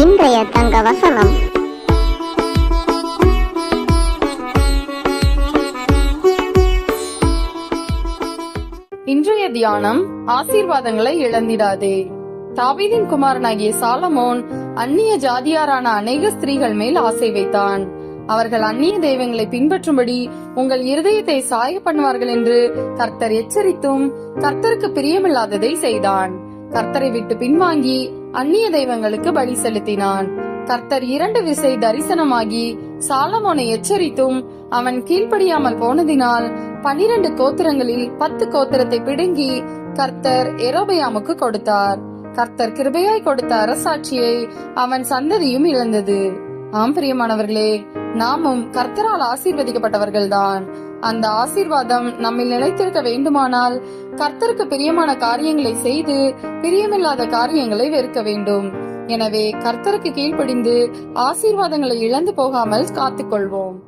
இன்றைய தங்க வசனம். இன்றைய தியானம் ஆசீர்வாதங்களை இழந்திடாதே. தாவீதின் குமாரனாகிய சாலமோன் அந்நிய ஜாதியாரான அநேக ஸ்திரீகள் மேல் ஆசை வைத்தான். அவர்கள் அந்நிய தெய்வங்களை பின்பற்றும்படி உங்கள் இருதயத்தை சாய பண்ணுவார்கள் என்று கர்த்தர் எச்சரித்தும் கர்த்தருக்கு பிரியமில்லாததை செய்தான். கர்த்தரை விட்டு பின்வாங்கி அந்நிய தெய்வங்களுக்கு பலி செலுத்தினான். கர்த்தர் இரண்டு விசை தரிசனமாகி சாலமோனை எச்சரித்தும் அவன் கீழ்ப்படியாமல் போனதினால் பனிரெண்டு கோத்திரங்களில் பத்து கோத்திரத்தை பிடுங்கி கர்த்தர் எரோபயாமுக்கு கொடுத்தார். கர்த்தர் கிருபையாய் கொடுத்த அரசாட்சியை அவன் சந்ததியும் இழந்தது. ஆம் பிரியமானவர்களே நாமும் கர்த்தரால் ஆசீர்வதிக்கப்பட்டவர்கள்தான். அந்த ஆசீர்வாதம் நம்மில் நிலைத்திருக்க வேண்டுமானால் கர்த்தருக்கு பிரியமான காரியங்களை செய்து பிரியமில்லாத காரியங்களை வெறுக்க வேண்டும். எனவே கர்த்தருக்கு கீழ்ப்படிந்து ஆசீர்வாதங்களை இழந்து போகாமல் காத்துக்கொள்வோம்.